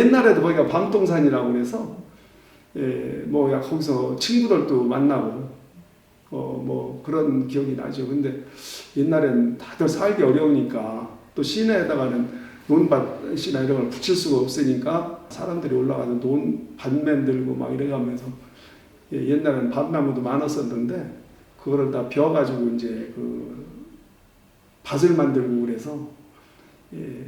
옛날에도 거기가 밤동산이라고 그래서 예, 뭐 야, 거기서 친구들도 만나고 어, 뭐 그런 기억이 나죠. 근데 옛날엔 다들 살기 어려우니까 또 시내에다가는 논밭이나 이런 걸 붙일 수가 없으니까 사람들이 올라가서 논밭 만들고 막 이래가면서 예, 옛날엔 밭나무도 많았었는데 그거를 다 비워가지고 이제 그 밭을 만들고 그래서 예,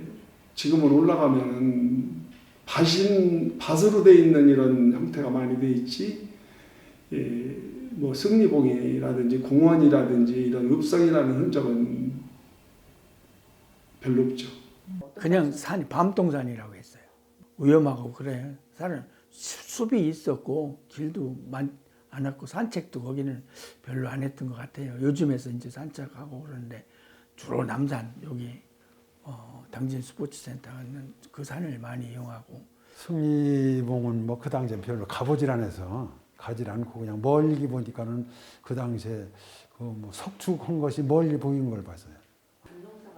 지금은 올라가면은 밭인 밭으로 돼 있는 이런 형태가 많이 돼 있지. 예, 뭐 승리봉이라든지 공원이라든지 이런 읍성이라는 흔적은 별로 없죠. 그냥 산이 밤동산이라고 했어요. 위험하고 그래. 산은 숲이 있었고 길도 많, 않았고 산책도 거기는 별로 안 했던 것 같아요. 요즘에서 이제 산책하고 그러는데 주로 남산 여기 어, 당진 스포츠센터는 그 산을 많이 이용하고 승리봉은 뭐 그 당시에 별로 가보질 않아서 가질 않고 그냥 멀리 보니까는 그 당시에 그 뭐 석축한 것이 멀리 보이는 걸 봤어요.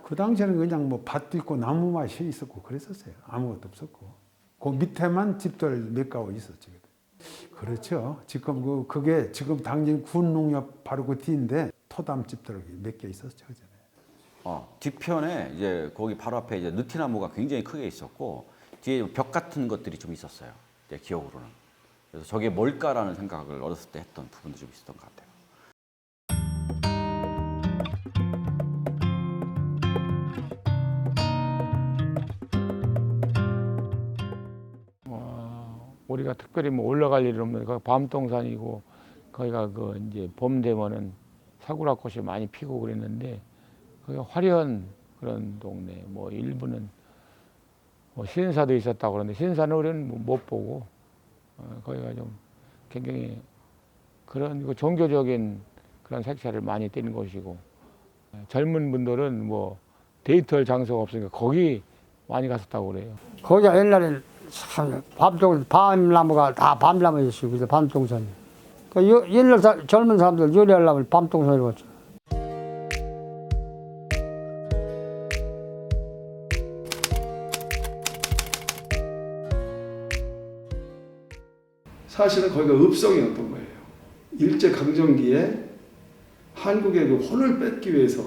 그 당시에는 그냥 뭐 밭도 있고 나무만 쉬 있었고 그랬었어요. 아무것도 없었고 그 밑에만 집들 몇 가구 있었죠. 그렇죠. 지금 그 그게 지금 당진 군농협 바로 그 뒤인데 토담 집들 몇 개 있었죠. 그전에. 어, 뒤편에 이제 거기 바로 앞에 이제 느티나무가 굉장히 크게 있었고 뒤에 벽 같은 것들이 좀 있었어요. 제 기억으로는. 그래서 저게 뭘까라는 생각을 어렸을 때 했던 부분도 좀 있었던 것 같아요. 어, 우리가 특별히 뭐 올라갈 일은 없는데 거기 밤동산이고 거기가 그 이제 봄 되면은 사구라 꽃이 많이 피고 그랬는데 거기가 화려한 그런 동네 뭐 일부는 뭐 신사도 있었다고 그러는데 신사는 우리는 뭐못 보고 어, 거기가 좀 굉장히 그런 그 종교적인 그런 색彩을 많이 띠는 곳이고 어, 젊은 분들은 뭐 데이트할 장소가 없으니까 거기 많이 갔었다고 그래요. 거기가 옛날에 참 밤동 밤나무가 다 밤나무였어요. 그래서 밤동산이. 그 요- 옛날 사- 젊은 사람들 요리하려면 밤동산으로 갔죠. 사실은 거기가 읍성이었던 거예요. 일제 강점기에 한국의 그 혼을 뺏기 위해서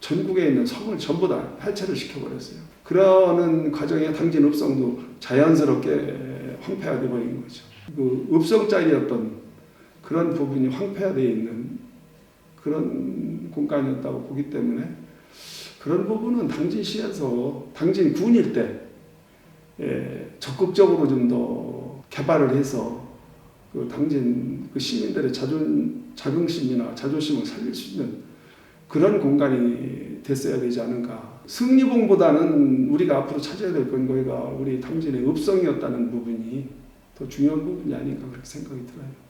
전국에 있는 성을 전부 다 해체를 시켜버렸어요. 그러는 과정에 당진 읍성도 자연스럽게 황폐화돼 버린 거죠. 그 읍성짜리였던 그런 부분이 황폐화되어 있는 그런 공간이었다고 보기 때문에 그런 부분은 당진시에서 당진 군일 때 예, 적극적으로 좀 더 개발을 해서 그 당진 그 시민들의 자존 자긍심이나 자존심을 살릴 수 있는 그런 공간이 됐어야 되지 않은가. 승리봉보다는 우리가 앞으로 찾아야 될 건 거기가 우리 당진의 읍성이었다는 부분이 더 중요한 부분이 아닌가 그렇게 생각이 들어요.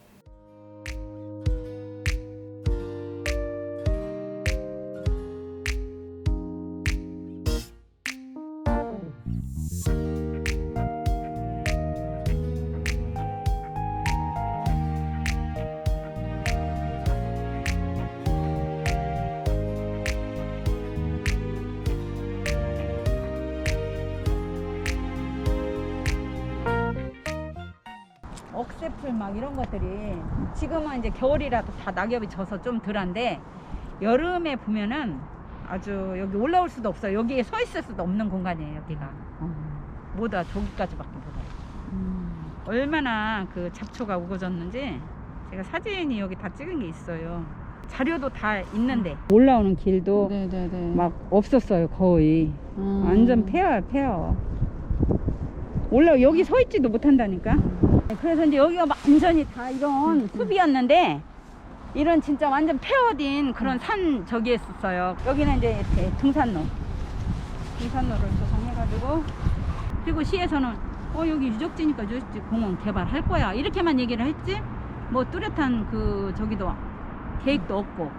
억새풀 막 이런 것들이 지금은 이제 겨울이라도 다 낙엽이 져서 좀 덜한데 여름에 보면은 아주 여기 올라올 수도 없어요. 여기에 서 있을 수도 없는 공간이에요. 여기가 뭐다 저기까지밖에 못 와요. 얼마나 그 잡초가 우거졌는지 제가 사진이 여기 다 찍은 게 있어요. 자료도 다 있는데 올라오는 길도 네네네. 막 없었어요 거의 음. 완전 폐허야 폐허 올라 여기 서 있지도 못한다니까 그래서 이제 여기가 완전히 다 이런 숲이었는데 이런 진짜 완전 폐허된 그런 산 저기 했었어요. 여기는 이제 이렇게 등산로. 등산로를 조성해가지고 그리고 시에서는 어 여기 유적지니까 유적지 공원 개발할 거야. 이렇게만 얘기를 했지. 뭐 뚜렷한 그 저기도 계획도 없고.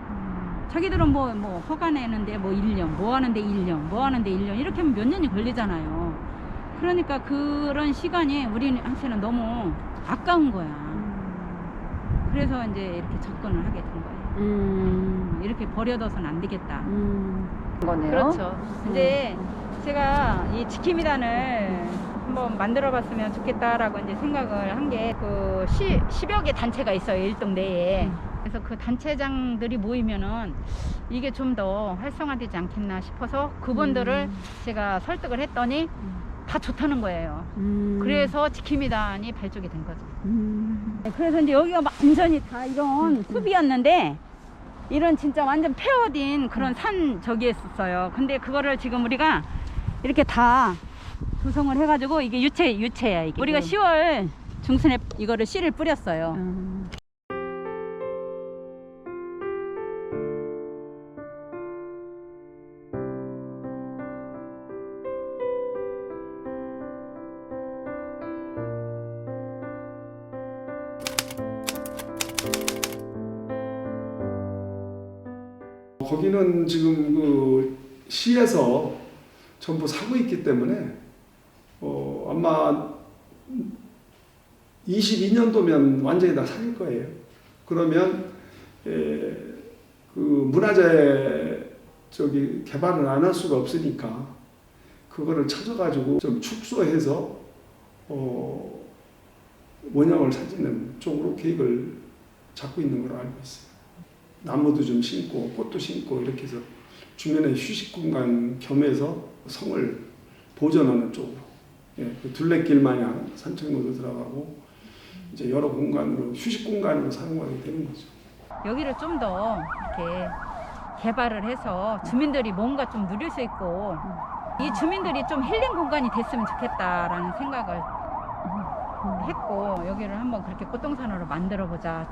자기들은 뭐, 뭐 허가 내는데 뭐 1년, 뭐 하는데 1년, 뭐 하는데 1년 이렇게 하면 몇 년이 걸리잖아요. 그러니까 그런 시간이 우리한테는 너무 아까운 거야. 그래서 이제 이렇게 접근을 하게 된 거예요. 음. 이렇게 버려둬서는 안 되겠다. 음. 거네요. 그렇죠. 이제 제가 이 지킴이단을 한번 만들어 봤으면 좋겠다라고 이제 생각을 한 게그 10여 개 단체가 있어요. 일동 내에. 그래서 그 단체장들이 모이면은 이게 좀 더 활성화되지 않겠나 싶어서 그분들을 제가 설득을 했더니 다 좋다는 거예요. 음. 그래서 지킴이단이 발족이 된 거죠. 음. 네, 그래서 이제 여기가 완전히 다 이런 숲이었는데 이런 진짜 완전 페어딘 그런 산 저기였었어요. 근데 그거를 지금 우리가 이렇게 다 조성을 해가지고 이게 유채 유채야 이게. 우리가 10월 중순에 이거를 씨를 뿌렸어요. 음. 거기는 지금 그 시에서 전부 사고 있기 때문에 어, 아마 22년도면 완전히 다 사길 거예요. 그러면 에, 그 문화재 저기 개발을 안 할 수가 없으니까 그거를 찾아가지고 좀 축소해서 어, 원형을 사지는 쪽으로 계획을 잡고 있는 걸로 알고 있어요. 나무도 좀 심고 꽃도 심고 이렇게 해서 주변에 휴식 공간 겸해서 성을 보존하는 쪽으로 예, 그 둘레길 마냥 산책로도 들어가고 이제 여러 공간으로 휴식 공간으로 사용하게 되는 거죠. 여기를 좀 더 이렇게 개발을 해서 주민들이 뭔가 좀 누릴 수 있고 이 주민들이 좀 힐링 공간이 됐으면 좋겠다라는 생각을 했고 여기를 한번 그렇게 꽃동산으로 만들어 보자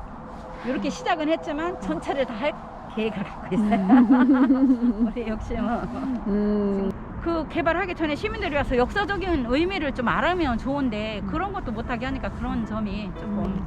이렇게 시작은 했지만 전체를 다 할 계획을 갖고 있어요. 우리 욕심은 음. 그 개발하기 전에 시민들이 와서 역사적인 의미를 좀 알으면 좋은데 그런 것도 못하게 하니까 그런 점이 조금